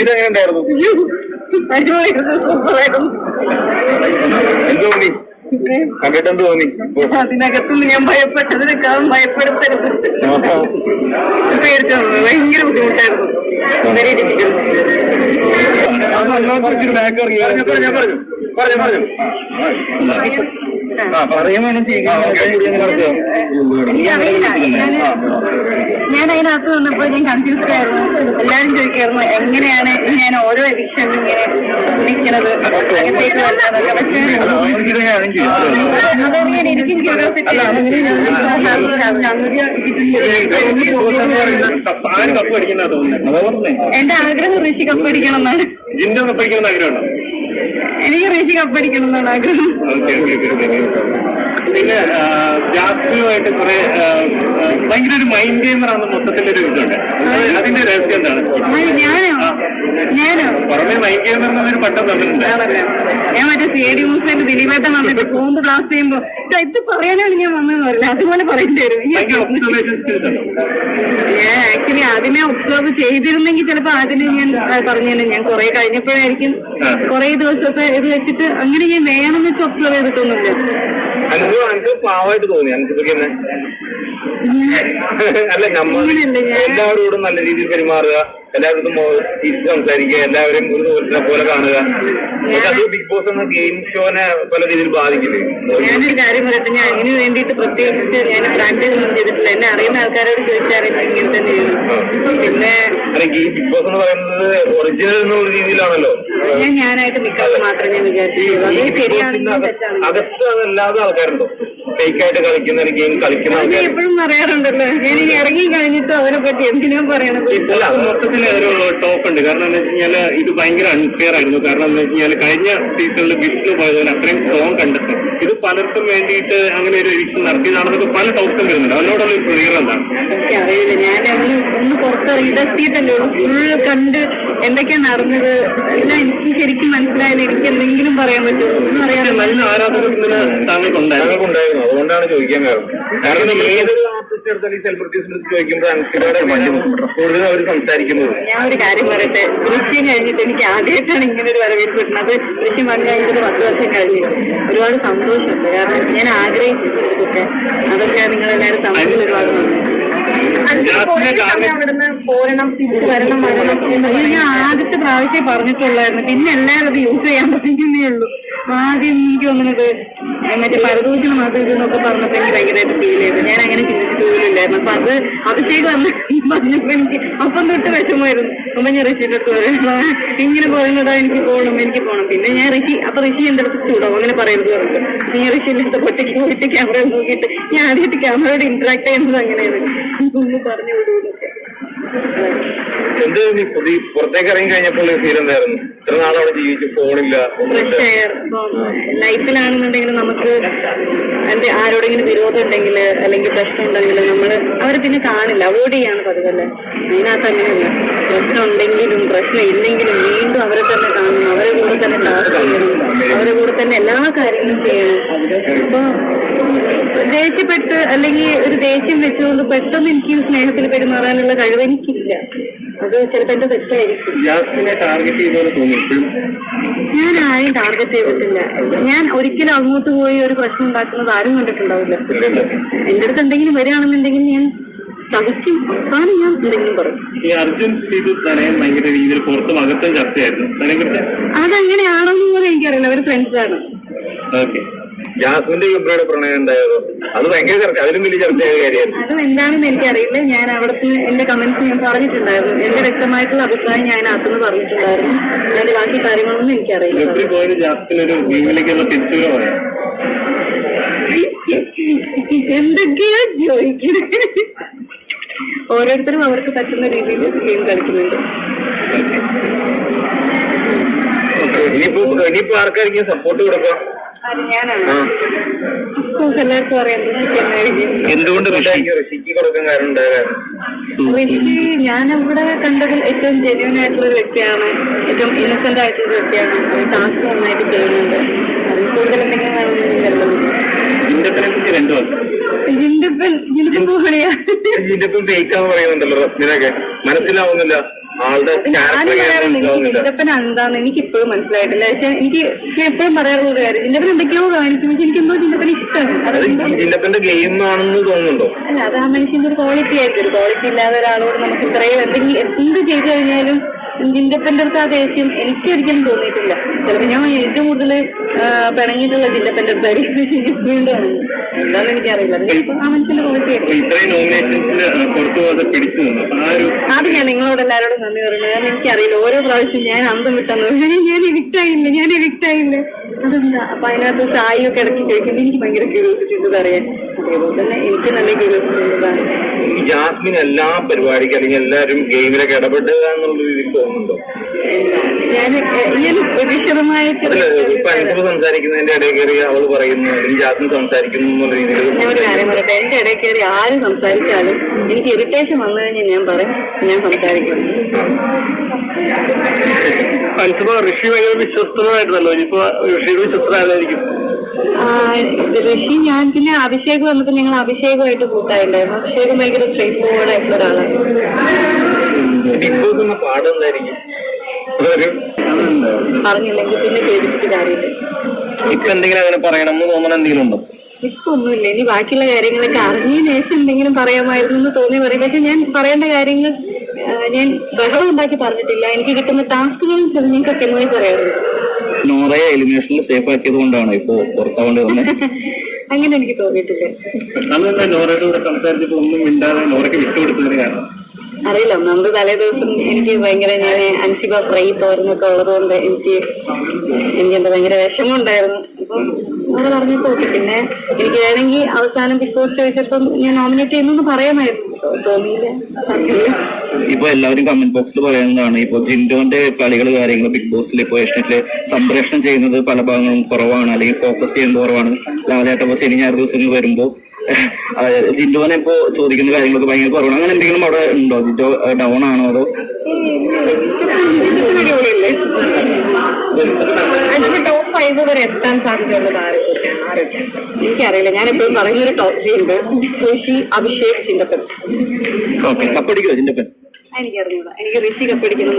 ജീവിതം എങ്ങനെ ഉണ്ടായിരുന്നു അടിപൊളിയായിരുന്നു സൂപ്പറായിരുന്നു എന്ത് തോന്നി കണ്ടിട്ട് എന്ത് തോന്നി അതിനകത്തുനിന്ന് ഞാൻ ഭയപ്പെട്ടതിനേക്കാളും ഭയപ്പെടുത്തരുത് പേടിച്ചു ഭയങ്കര ബുദ്ധിമുട്ടായിരുന്നു വെരി ഡിഫിക്കൽട്ട് ഇറങ്ങി. പറഞ്ഞു, പറഞ്ഞു, പറഞ്ഞു. പറഞ്ഞു, എനിക്കറിയില്ല ഞാൻ അതിനകത്ത് വന്നപ്പോൾ ഞാൻ കൺഫ്യൂസ്ഡ് ആയിരുന്നു എല്ലാരും ചോദിക്കായിരുന്നു എങ്ങനെയാണ് ഞാൻ ഓരോ എഡിക്ഷനും ഇങ്ങനെ നിൽക്കുന്നത് വല്ലാതൊക്കെ പക്ഷേ അതറിയാൻ എനിക്കും ക്യൂരിയോസിറ്റി എന്റെ ആഗ്രഹം ഋഷി കപ്പടിക്കണം എന്നാണ് ജിന്റെ കപ്പ് അടിക്കുന്ന ആഗ്രഹമുണ്ടോ എനിക്ക് ഋഷി കപ്പടിക്കണം എന്നാണ് ആഗ്രഹം ഓക്കെ ഓക്കെ ഓക്കെ പിന്നെ ജാസ്മിയുമായിട്ട് കുറെ ഭയങ്കര ഒരു മൈൻഡ് ഗെയിമർ ആണ് മൊത്തത്തിലൊരു ഇതുണ്ട്. അതിന്റെ രഹസ്യം എന്താണ്? പുറമെ പട്ടം തന്നിട്ടുണ്ട് ഞാൻ മറ്റേ സി ഡി മൂസേന്റെ ദിലീപേട്ടൻ വന്നിട്ട് ബോംബ് ബ്ലാസ്റ്റ് ചെയ്യുമ്പോ "ഇതാ, പറയാനാണ് ഞാൻ വന്നതെന്ന് പറയില്ല. അതുപോലെ പറയേണ്ടി വരും. ഞാൻ ആക്ച്വലി അതിനെ ഒബ്സർവ് ചെയ്തിരുന്നെങ്കിൽ ചിലപ്പോ അതിന് ഞാൻ പറഞ്ഞു ഞാൻ കുറെ കഴിഞ്ഞപ്പോഴായിരിക്കും. കുറെ ദിവസത്തെ ഇത് വെച്ചിട്ട് അങ്ങനെ ഞാൻ വേണമെന്ന് വെച്ച് ഒബ്സർവ് ചെയ്തിട്ടൊന്നുമില്ല. തന്നെ. അല്ല നമ്മൾ എല്ലാവരോടും നല്ല രീതിയിൽ പെരുമാറുക. എല്ലാവരോടും മോ- ചിരിച്ച് സംസാരിക്കുക. എല്ലാവരും ഒരു സുഹൃത്തിനെ പോലെ കാണുക. പക്ഷെ അത് ബിഗ് ബോസ് എന്ന ഗെയിം ഷോനെ പല രീതിയിൽ ബാധിക്കില്ലേ? ഞാനൊരു കാര്യം പറയട്ടെ? ഞാൻ അതിന് വേണ്ടിയിട്ട് പ്രത്യേകിച്ച് ഞാൻ പ്രാക്ടീസ് ഒന്നും ചെയ്തിട്ടില്ല. എന്നെ അറിയുന്ന ആൾക്കാരോട് ചോദിച്ചാൽ ഇങ്ങനെ തന്നെ ചെയ്തു പിന്നെ ബിഗ് ബോസ് എന്ന് പറയുന്നത് ഒറിജിനൽ എന്നുള്ള രീതിയിലാണല്ലോ. ഞാൻ ഞാനായിട്ട് നിൽക്കാതെ മാത്രമേ ഞാൻ അത് ശരിയാണെങ്കിലും തെറ്റാണെങ്കിലും അകത്ത് അതല്ലാതെ ആൾക്കാരുണ്ടോ? ഫേക്കായിട്ട് കളിക്കുന്ന ഒരു ഗെയിം കളിക്കുന്ന ആൾക്കാർ എപ്പോഴും പറയാറുണ്ടല്ലോ. ഞാൻ ഇനി ഇറങ്ങി കഴിഞ്ഞിട്ട് അവരെ പറ്റി എന്തിനാ പറയണത്? അല്ല മൊത്തത്തിൽ ഒരു ടോപ്പ് ഉണ്ട്. കാരണം എന്താ വെച്ച് ഇത് ഭയങ്കര അൺഫെയർ ആയിരുന്നു. കാരണം എന്താ വെച്ച് കഴിഞ്ഞ സീസണിൽ വിഷ്ണു പോയതുപോലെ അത്രയും സ്ട്രോങ് കണ്ടസ്റ്റ് ഇത് പലർക്കും വേണ്ടിയിട്ട് അങ്ങനെ ഒരു എഡിഷൻ നടത്തിയതാണെന്നൊക്കെ പല ടോക്സും വരുന്നുണ്ട്. അതിനോടുള്ള ഒരു ക്ലിയർ എന്താണ്? അറിയില്ല. ഞാൻ ഒന്ന് ഒന്ന് പുറത്തിറങ്ങി ഇതെത്തിയിട്ടല്ലേ ഉള്ളൂ. ഫുള്ള് കണ്ട് എന്തൊക്കെയാ നടന്നത്? എല്ലാം എനിക്ക് ശരിക്കും മനസ്സിലായാലും എനിക്ക് എന്തെങ്കിലും പറയാൻ പറ്റുമോ? ഒന്നും അറിയാൻ നല്ല ആരാധകർ ഇന്നലെ താങ്കൾക്കുണ്ടായിരുന്നു ഉണ്ടായിരുന്നു അതുകൊണ്ടാണ് ചോദിക്കാൻ കാരണം. കാരണം ഏതൊരു ആർട്ടിസ്റ്റ് എടുത്താലും ഈ ചോദിക്കുമ്പോൾ കൂടുതൽ അവർ സംസാരിക്കുന്നത്. ഞാൻ ഒരു കാര്യം പറയട്ടെ. ദൃശ്യം കഴിഞ്ഞിട്ട് എനിക്ക് ആദ്യമായിട്ടാണ് ഇങ്ങനെ ഒരു വരവേൽപ്പ് കിട്ടുന്നത് ദൃശ്യം വന്നു കഴിഞ്ഞിട്ട് പത്ത് വർഷം കഴിഞ്ഞു. ഒരുപാട് സന്തോഷമുണ്ട്. കാരണം ഞാൻ ആഗ്രഹിച്ചിട്ടുണ്ട് ഇതൊക്കെ അതൊക്കെ നിങ്ങളെല്ലാവരും തമ്മിൽ ഒരുപാട് നന്ദി അവിടുന്ന് പോരണം തിരിച്ചു വരണം വരണം എന്നുള്ളത് ഞാൻ ആദ്യത്തെ പ്രാവശ്യം പറഞ്ഞിട്ടുള്ളായിരുന്നു. പിന്നെ എല്ലാവരും അത് യൂസ് ചെയ്യാൻ തുടങ്ങുന്നേ ഉള്ളൂ. ആദ്യം എനിക്ക് തോന്നുന്നത് മറ്റേ പരദൂഷണം അത് ഇതെന്നൊക്കെ പറഞ്ഞപ്പോ എനിക്ക് ഭയങ്കരമായിട്ട് ഫീൽ ചെയ്തു. ഞാൻ അങ്ങനെ ചിന്തിച്ചിട്ട് പോലും ഇല്ലായിരുന്നു. അപ്പൊ അത് അഭിഷേക് എനിക്ക് അപ്പം തൊട്ട് വിഷമമായിരുന്നു. അപ്പൊ ഞാൻ ഋഷിയുടെ അടുത്ത് പറയുന്നു ഇങ്ങനെ പറയുന്നതാ എനിക്ക് പോകണം എനിക്ക് പോകണം. പിന്നെ ഞാൻ ഋഷി അപ്പൊ ഋഷി എന്റെ അടുത്ത് ചൂടാവും. അങ്ങനെ പറയരുത് പറഞ്ഞു പക്ഷെ ഞാൻ ഋഷിന്റെ അടുത്ത് ഒറ്റയ്ക്ക് പോയിട്ട് ക്യാമറ നോക്കിയിട്ട് ഞാൻ ആദ്യമായിട്ട് ക്യാമറയോട് ഇന്ററാക്ട് ചെയ്യുന്നത് അങ്ങനെയാണ്. പറഞ്ഞു പുതിയ പുറത്തേക്ക് ഇറങ്ങി കഴിഞ്ഞപ്പോൾ ഫീൽ എന്തായിരുന്നു? ഇത്ര നാൾ അവിടെ ജീവിച്ചു ഫോണില്ല ലൈഫിലാണെന്നുണ്ടെങ്കിൽ നമുക്ക് എന്റെ ആരോടെങ്കിലും വിരോധം ഉണ്ടെങ്കിൽ അല്ലെങ്കിൽ പ്രശ്നം ഉണ്ടെങ്കിൽ നമ്മൾ അവരെ പിന്നെ കാണില്ല അവോയ്ഡ് ചെയ്യാണ് പതിവല്ലേ. അതിനകത്ത് അങ്ങനെയല്ല. പ്രശ്നം ഉണ്ടെങ്കിലും പ്രശ്നം ഇല്ലെങ്കിലും വീണ്ടും അവരെ തന്നെ കാണും അവരെ കൂടെ തന്നെ ടാസ്ക് ചെയ്യണം അവരെ കൂടെ തന്നെ എല്ലാ കാര്യങ്ങളും ചെയ്യണം അപ്പൊ ദേഷ്യപ്പെട്ട് അല്ലെങ്കിൽ ഒരു ദേഷ്യം വെച്ചുകൊണ്ട് പെട്ടെന്ന് എനിക്ക് സ്നേഹത്തിൽ പെരുമാറാനുള്ള കഴിവ് എനിക്കില്ല. അത് ചിലപ്പോൾ എന്റെ തെറ്റായിരിക്കും. ജാസ്മിനെ ടാർഗറ്റ് ചെയ്തപോലെ തോന്നി ഇപ്പോഴും. ഞാൻ ആരെയും ടാർഗറ്റ് ചെയ്തിട്ടില്ല. ഞാൻ ഒരിക്കലും അങ്ങോട്ട് പോയി ഒരു പ്രശ്നം ഉണ്ടാക്കുന്നത് ആരും കണ്ടിട്ടുണ്ടാവില്ല. എന്റെ അടുത്ത് എന്തെങ്കിലും വരികയാണെന്നുണ്ടെങ്കിൽ ഞാൻ സഹിക്കും. അവസാനം ഞാൻ എന്തെങ്കിലും പറയും. ഈ അർജുൻ ശ്രീതു പ്രണയം ഭയങ്കര രീതിയിൽ പുറത്തും അകത്തും ചർച്ചയായിരുന്നു. അതിനെ കുറിച്ച്? അതെങ്ങനെയാണെന്ന് പോലും എനിക്കറിയില്ല. അവർ ഫ്രണ്ട്സ് ആണ്. ഓക്കെ. ജാസ്മിന്റെ ഇബ്രയുടെ പ്രണയം ഉണ്ടായതോ അത് ഭയങ്കര ചർച്ച അതിലും വലിയ ചർച്ചയായ കാര്യമായിരുന്നു. അതും എന്താണെന്ന് എനിക്കറിയില്ല. ഞാൻ അവിടുത്തെ എന്റെ കമന്റ്സ് ഞാൻ പറഞ്ഞിട്ടുണ്ടായിരുന്നു. എന്റെ വ്യക്തമായിട്ടുള്ള അഭിപ്രായം ഞാൻ അകത്തുനിന്ന് പറഞ്ഞിട്ടുണ്ടായിരുന്നു. അതിന്റെ ബാക്കി കാര്യങ്ങളൊന്നും എനിക്കറിയില്ല. പോയത് ജാസ്മിൻ ഒരു ഗെയിമിലേക്കുള്ള തിരിച്ചുവരവ് പറയാം എന്തൊക്കെയാ ചോദിക്കുന്നത് ഓരോരുത്തരും അവർക്ക് പറ്റുന്ന രീതിയിൽ ഗെയിം കളിക്കുന്നുണ്ട്. ഇനിയിപ്പോ ഇനിയിപ്പോ ആർക്കായിരിക്കും സപ്പോർട്ട് കൊടുക്കുക? എന്തുകൊണ്ട് ഋഷിക്ക് ഋഷിക്ക് കൊടുക്കാൻ കാരണം ഋഷി ഞാൻ അവിടെ കണ്ടതിൽ ഏറ്റവും ജെന്യൂൻ ആയിട്ടുള്ള ഒരു വ്യക്തിയാണ്. ഏറ്റവും ഇന്നസെന്റ് ആയിട്ടുള്ള വ്യക്തിയാണ്. ടാസ്ക് നന്നായിട്ട് ചെയ്യുന്നുണ്ട്. അതിൽ കൂടുതൽ എന്തെങ്കിലും ജിൻഡപ്പൻ ജിൻഡപ്പൻ പോകണിയാ ഇതിപ്പം ഫേക്ക് ആണെന്ന് പറയുന്നുണ്ടല്ലോ റസ്മിനൊക്കെ. മനസ്സിലാവുന്നില്ല. ക്യാരക്ടർ പറയാറുണ്ട്. എനിക്ക് ജിൻഡപ്പൻ എന്താന്ന് എനിക്ക് ഇപ്പോഴും മനസ്സിലായിട്ടില്ല. പക്ഷെ എനിക്ക് എപ്പോഴും പറയാറുള്ള ഒരു കാര്യം ജിൻഡപ്പൻ എന്തൊക്കെയോ കാണിക്കും പക്ഷെ എനിക്ക് എന്തോ ജിൻഡപ്പൻ ഇഷ്ടമാണ് അതെന്തോ ഗെയിം ആണെന്ന് തോന്നുന്നുണ്ടോ? അല്ല അത് ആ മനുഷ്യന്റെ ഒരു ക്വാളിറ്റി ആയിട്ട് ഒരു ക്വാളിറ്റി ഇല്ലാതെ ഒരാളോട് നമുക്ക് ഇത്രയും എന്തെങ്കിലും എന്ത് ചെയ്തു കഴിഞ്ഞാലും ജിൻഡപ്പന്റെ അടുത്ത് ആ ദേഷ്യം എനിക്ക് ഒരിക്കലും തോന്നിയിട്ടില്ല. ചിലപ്പോൾ ഞാൻ ഏറ്റവും കൂടുതൽ പിണങ്ങിയിട്ടുള്ള ജിൻഡപ്പന്റെ അടുത്തായിരിക്കും വീണ്ടും. എന്താണെന്ന് എനിക്കറിയില്ല. ആ മനുഷ്യന്റെ ക്വാളിറ്റി അത് ഞാൻ നിങ്ങളോട് എല്ലാവരോടും നന്ദി പറയുന്നത് കാരണം എനിക്കറിയില്ല ഓരോ പ്രാവശ്യം ഞാൻ അന്തം വിട്ടെന്ന്. ഞാൻ എവിക്റ്റ് ആയില്ല? ഞാൻ എവിക്റ്റ് ആയില്ല? അതെന്താ അപ്പൊ അതിനകത്ത് സായി ഒക്കെ ഇടയ്ക്ക് ചോദിക്കുമ്പോൾ എനിക്ക് ഭയങ്കര ക്യൂരിയോസിറ്റി ഉണ്ട് അറിയാൻ. അതേപോലെ തന്നെ എനിക്ക് നല്ല ക്യൂരിയോസിറ്റി ജാസ്മിൻ എല്ലാ പരിപാടിക്കും അല്ലെങ്കിൽ എല്ലാവരും ഗെയിമിലൊക്കെ ഇടപെട്ടുക എന്നുള്ള രീതിയിൽ തോന്നുന്നുണ്ടോ? ഞാൻ ഞാൻ അനുസരിച്ച് സംസാരിക്കുന്നതിന്റെ ഇടയിൽ കയറി അവൾ പറയുന്നു ജാസ്മിൻ സംസാരിക്കുന്നു എന്നുള്ള രീതിയിൽ ഞാൻ ഒരു കാര്യം പറയട്ടെ എന്റെ ഇടയിൽ കയറി ആര് സംസാരിച്ചാലും എനിക്ക് ഇറിറ്റേഷൻ വന്നു കഴിഞ്ഞാൽ ഞാൻ പറയും ഞാൻ സംസാരിക്കുന്നു മനസ്സിപ്പോ ഋഷി ഭയങ്കര വിശ്വസ്തമായിരുന്നല്ലോ ഇനിയിപ്പോ ഋഷിയുടെ വിശ്വസ്തനായിരിക്കും ആ, ഋഷി ഞാൻ പിന്നെ അഭിഷേകം വന്നപ്പോ ഞങ്ങൾ അഭിഷേകമായിട്ട് കൂട്ടായിട്ടുണ്ടായിരുന്നു അഭിഷേകം ഭയങ്കര സ്ട്രേറ്റ് ഫോർവേഡ് ആയിട്ടുള്ള ഒരാളാണ്. ബിഗ് ബോസ് എന്ന പാഠം എന്തായിരിക്കും? പറഞ്ഞില്ലെങ്കിൽ പിന്നെ കേൾപ്പിച്ചിട്ട് കാര്യമില്ല. ഇപ്പൊ എന്തെങ്കിലും അങ്ങനെ പറയണം എന്ന് തോന്നണ എന്തെങ്കിലും ഉണ്ടോ? ഇപ്പൊ ഒന്നുമില്ല. ഇനി ബാക്കിയുള്ള കാര്യങ്ങളൊക്കെ അറിഞ്ഞതിന് ശേഷം എന്തെങ്കിലും പറയാമായിരുന്നു എന്ന് തോന്നി പറയും. പക്ഷെ ഞാൻ പറയേണ്ട കാര്യങ്ങൾ ഞാൻ ബഹളം ഉണ്ടാക്കി പറഞ്ഞിട്ടില്ല. എനിക്ക് കിട്ടുന്ന ടാസ്കുകളും ചില ഞാൻ കൃത്യമായി പറയാറുണ്ട് നോറയെ എലിമിനേഷനിൽ സേഫ് ആക്കിയത് കൊണ്ടാണ് ഇപ്പോ പുറത്താവേണ്ടി വന്നത് അങ്ങനെ എനിക്ക് തോന്നിയിട്ടില്ല. അന്നെന്താ നോറയുടെ കൂടെ സംസാരിച്ചപ്പോ ഒന്നും മിണ്ടാതെ നോറയ്ക്ക് വിട്ടുകൊടുത്തതിന് കാരണം അറിയില്ല. ഒന്നാമത് തലേ ദിവസം എനിക്ക് ഭയങ്കര ഞാൻ അൻസിബ ഫ്രൈ തോരനൊക്കെ ഉള്ളതുകൊണ്ട് എനിക്ക് എനിക്ക് എന്താ ഭയങ്കര വിഷമം ഉണ്ടായിരുന്നു അപ്പം അങ്ങനെ പറഞ്ഞപ്പോ ഓക്കെ പിന്നെ എനിക്ക് വേണമെങ്കിൽ അവസാനം ബിഗ് ബോസ് ചോദിച്ചപ്പം ഞാൻ നോമിനേറ്റ് ചെയ്യുന്നു പറയാമായിരുന്നു. ഇപ്പൊ എല്ലാവരും കമന്റ് ബോക്സിൽ പറയുന്നതാണ്. ഇപ്പൊ ജിൻഡോന്റെ കളികൾ കാര്യങ്ങൾ ബിഗ് ബോസിൽ ഇപ്പൊ ഏഷ്യനെറ്റിൽ സംപ്രേഷണം ചെയ്യുന്നത് പല ഭാഗങ്ങളും കുറവാണ്. അല്ലെങ്കിൽ ഫോക്കസ് ചെയ്യുന്നത് കുറവാണ്. ലാലേട്ട ഇനി ഞായർ ദിവസങ്ങൾ വരുമ്പോ ജിൻഡോനെ ഇപ്പോ ചോദിക്കുന്ന കാര്യങ്ങളൊക്കെ ഭയങ്കര കുറവാണ്. അങ്ങനെ എന്തെങ്കിലും അവിടെ ഉണ്ടോ? ജിൻഡോ ഡൗൺ ആണോ അതോ? ടോപ്പ് ഫൈവ് വരെ എത്താൻ ആരൊക്കെയാണ് എനിക്കറിയില്ല ഞാൻ എപ്പോഴും പറയുന്ന ഒരു ടോപ്പ് ത്രീ ഉണ്ട്. ഋഷി അഭിഷേക് ചിന്തപ്പൻ. കപ്പടിക്കോ ചിന്തപ്പൻ? എനിക്കറിഞ്ഞൂടാ. എനിക്ക് ഋഷി കപ്പടിക്കണം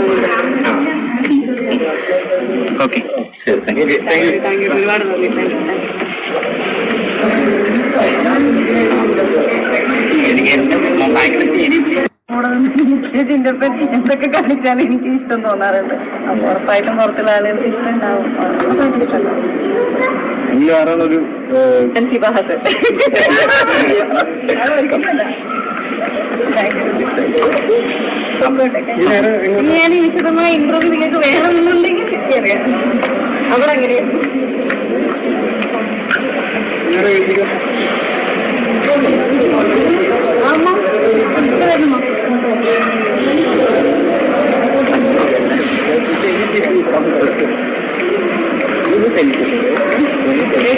ഒരുപാട് നന്ദി. Thank you. എന്തൊക്കെ കാണിച്ചാലും എനിക്ക് ഇഷ്ടം തോന്നാറുണ്ട് അപ്പൊ ഉറപ്പായിട്ടും പുറത്തുള്ള ആളുകൾക്ക് ഇഷ്ടം ഉണ്ടാവും ഇഷ്ടം ഞാൻ വിശദമായ ഇന്റർവ്യൂ നിങ്ങൾക്ക് വേണമെന്നുണ്ടെങ്കിൽ അവിടെ അങ്ങനെയാണ്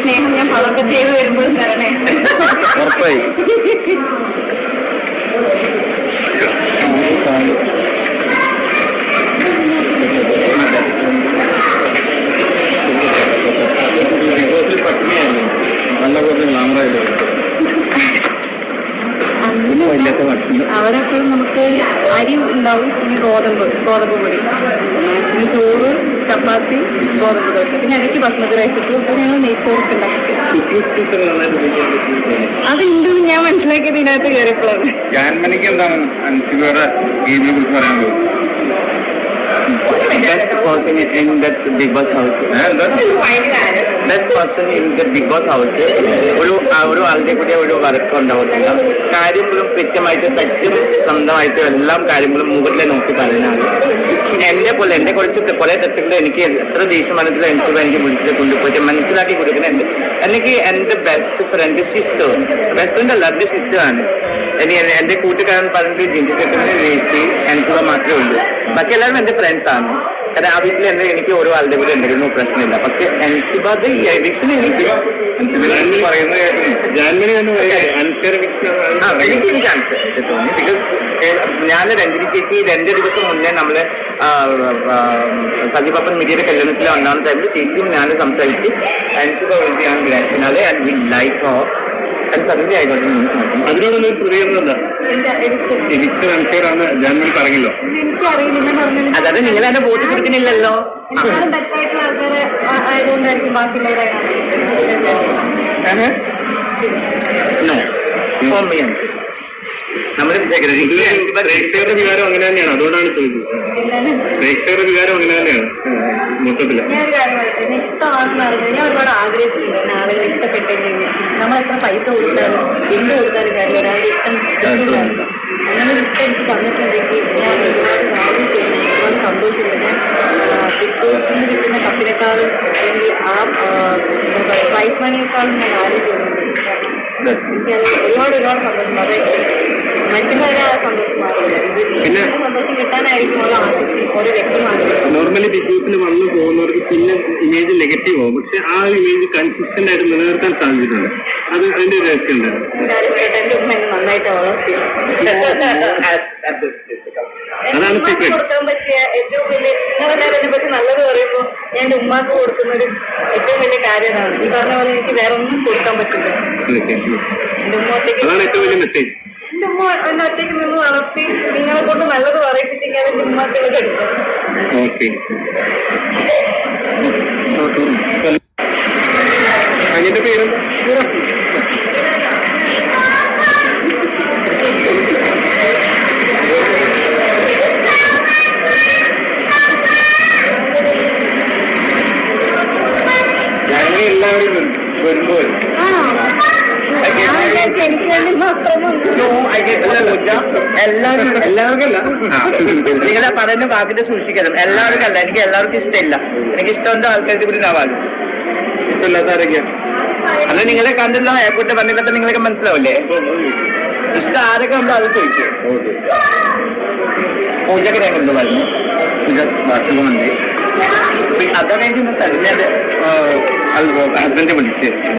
സ്നേഹം ഞാൻ പതൊക്കെ ചെയ്ത് വരുമ്പോൾ തരണേ. ഉറപ്പായി. ഉണ്ടാവും. പിന്നെ ഗോതമ്പ് ഗോതമ്പ് പൊടി. മാക്സിമം ചോറ് ചപ്പാത്തി ഗോതമ്പ് ദോശ. പിന്നെ ഇടയ്ക്ക് ബസ്മതി റൈസ് ഇട്ടു. അപ്പോൾ ഞങ്ങൾ നെയ്ച്ചോറൊക്കെ ഉണ്ടാക്കി. അതുണ്ട് ഞാൻ മനസ്സിലാക്കിയത് ഇതിനകത്ത് കയറിയപ്പോഴാണ്. Best person in the Big Boss house. Best person in the Big Boss house ഒരു ഒരു ആളുടെ കൂടെ ഒരു വർക്ക് ഉണ്ടാവുന്നില്ല കാര്യങ്ങളും കൃത്യമായിട്ട് സത്യം സ്വന്തമായിട്ട് എല്ലാം കാര്യങ്ങളും മുകളിലെ നോക്കി പറയുന്നതാണ്. എന്റെ പോലെ എന്റെ കുറച്ച് കുറെ തെറ്റുകൾ എനിക്ക് എത്ര ദേഷ്യമാനത്തിൽ എനിക്ക് എനിക്ക് വിളിച്ചിട്ട് കൊണ്ടുപോയിട്ട് മനസ്സിലാക്കി കൊടുക്കുന്നുണ്ട് എനിക്ക് എന്റെ best friend sister best friend അല്ല എന്റെ സിസ്റ്ററാണ് ഇനി എന്നെ- എന്റെ കൂട്ടുകാരൻ പറഞ്ഞിട്ട് ജിന്തി ചെക്കന് രേഷി അൻസുവ മാത്രമേ ഉള്ളൂ. ബാക്കി എല്ലാവരും എന്റെ ഫ്രണ്ട്സ് കാരണം എന്നെ എനിക്ക് ഓരോ ആളുടെ കൂടെ എന്തെങ്കിലും പ്രശ്നമില്ല. പക്ഷെ എൻസിബാദ് ഈ എവിക്ഷൻ എനിക്ക് എനിക്ക് എനിക്ക് answer തോന്നി. ബിക്കോസ് ഞാൻ രഞ്ജിനി ചേച്ചി രണ്ട് ദിവസം മുന്നേ നമ്മൾ സജി പപ്പൻ സജിപപ്പൻ മീഡിയയുടെ കല്യാണത്തിൽ ഒന്നാം ടൈമിൽ ചേച്ചിയും ഞാനും സംസാരിച്ച് അൻസിബ വേണ്ടിയാണ് ഗ്രാസിനാല് ആൻഡ് വി ലൈക്ക് ഹോ ആയിക്കോട്ടെ പ്രതികരണം എന്താ അറിയില്ല ജാൻമണി പറഞ്ഞല്ലോ. എനിക്കറിയില്ല. അതായത് നിങ്ങൾ എന്നെ ബോധ്യം കൊടുക്കുന്നില്ലല്ലോ എന്നാലും ബെറ്ററായിട്ടുള്ള ആൾക്കാരെ ആ- ആയതുകൊണ്ടായിരിക്കും ബാക്കിയുള്ളവരെ നോ ഫോർ മീ നമ്മുടെ പ്രേക്ഷകരുടെ വികാരം അങ്ങനെ തന്നെയാണ്. അതുകൊണ്ടാണ് ചോദിച്ചത്. പ്രേക്ഷകരുടെ വികാരം അങ്ങനെ തന്നെയാണ് മൊത്തത്തിൽ. ഒരുപാട് ആഗ്രഹിച്ചിട്ടുണ്ട്. ആളുകൾ ഇഷ്ടപ്പെട്ടെങ്കിൽ നമ്മൾ എത്ര പൈസ കൊടുത്താലും എന്ത് കൊടുത്താലും കാര്യം ഒരാളുടെ ഇഷ്ടം ആർട്ടിസ്റ്റും നോർമലി ബിഗ് ബോസിന് വന്നു പോകുന്നവർക്ക് പിന്നെ ഇമേജ് നെഗറ്റീവ് ആവും. പക്ഷെ ആ ഇമേജ് കൺസിസ്റ്റന്റ് ആയിട്ട് നിലനിർത്താൻ സാധിച്ചിട്ടുണ്ട് അത് അതിന്റെ ഒരു രഹസ്യം നന്നായിട്ട് വളർത്തി. അതാണ്. കൊടുക്കാൻ പറ്റിയ ഏറ്റവും വലിയ നിങ്ങളെല്ലാവരും എന്നെ പറ്റി നല്ലത് പറയുമ്പോൾ ഞാൻ എന്റെ ഉമ്മാക്ക് കൊടുക്കുന്നൊരു ഏറ്റവും വലിയ കാര്യമാണ്. ഈ പറഞ്ഞ പോലെ എനിക്ക് വേറെ ഒന്നും കൊടുക്കാൻ പറ്റില്ല. എന്റെ ഉമ്മ ഒറ്റയ്ക്ക് മെസ്സേജ് എന്റെ ഉമ്മ എന്നെ ഒറ്റയ്ക്ക് നിന്ന് വളർത്തി നിങ്ങളെ കൊണ്ട് നല്ലത് പറയിപ്പിച്ചെങ്കിൽ അത് എന്റെ ഉമ്മാക്കുള്ളത് എടുക്കും എല്ലാവരും എല്ലാവർക്കല്ല നിങ്ങളെ പറയുന്ന വാക്കിന്റെ സൂക്ഷിക്കണം. എല്ലാവർക്കും അല്ല. എനിക്ക് എല്ലാവർക്കും ഇഷ്ടമില്ല. എനിക്ക് ഇഷ്ടമുണ്ട് ആൾക്കാർക്ക് ഇവിടെ ഇഷ്ടമില്ലാത്ത ആരൊക്കെയാ? അത് നിങ്ങളെ കണ്ടല്ലോ എയർപോർട്ടിൽ വന്നിട്ട് നിങ്ങൾക്ക് മനസ്സിലാവില്ലേ? ഇഷ്ടം ആരൊക്കെ ഉണ്ടോ അത് ചോദിക്കും. പൂജക്ക് ഞാൻ പറഞ്ഞു. പൂജ വാസുകൊണ്ട് അതൊക്കെ എനിക്ക് ഹസ്ബൻഡ് വിളിച്ച്.